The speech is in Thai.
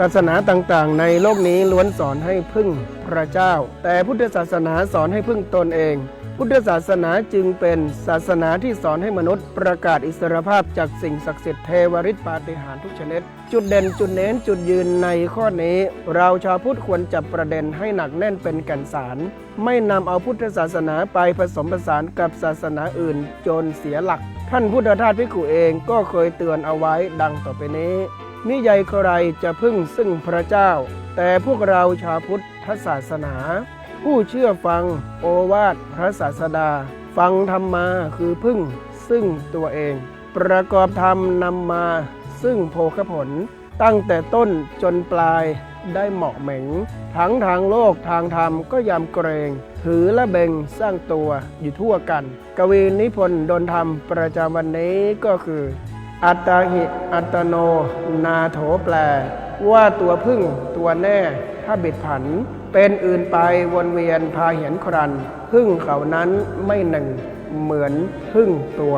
ศาสนาต่างๆ ในโลกนี้ล้วนสอนให้พึ่งพระเจ้า แต่พุทธศาสนาสอนให้พึ่งตนเอง พุทธศาสนาจึงเป็นศาสนาที่สอนให้มนุษย์ ประกาศอิสรภาพจากสิ่งศักดิ์สิทธิ์เทวฤทธิปาฏิหาริย์ทุกชนิด จุดเด่นจุดเน้นจุดยืนในข้อนี้ เราชาวพุทธควรจับประเด็นให้หนักแน่นเป็นแก่นสาร ไม่นำเอาพุทธศาสนาไปผสมผสานกับศาสนาอื่นจนเสียหลัก ท่านพุทธทาสพิกุเองก็เคยเตือนเอาไว้ดังต่อไปนี้ มิใหญ่ใครจะพึ่งซึ่งพระเจ้า แต่พวกเราชาวพุทธศาสนา ผู้เชื่อฟังโอวาทพระศาสดา ฟังธรรมมาคือพึ่งซึ่งตัวเอง ประกอบธรรมนำมาซึ่งโภคผล ตั้งแต่ต้นจนปลายได้เหมาะเหม็งทั้งทางโลกทางธรรมก็ยำเกรง ถือและเบ่งสร้างตัวอยู่ทั่วกัน กวีนิพนธ์ดนธรรมประจำวันนี้ก็คือ อัตตาหิอัตโน นาโถแปล ว่าตัวพึ่งตัวแน่ถ้าบิดผัน เป็นอื่นไปวนเวียนพาเหียนครัน พึ่งเขานั้นไม่หนึ่ง เหมือนพึ่งตัว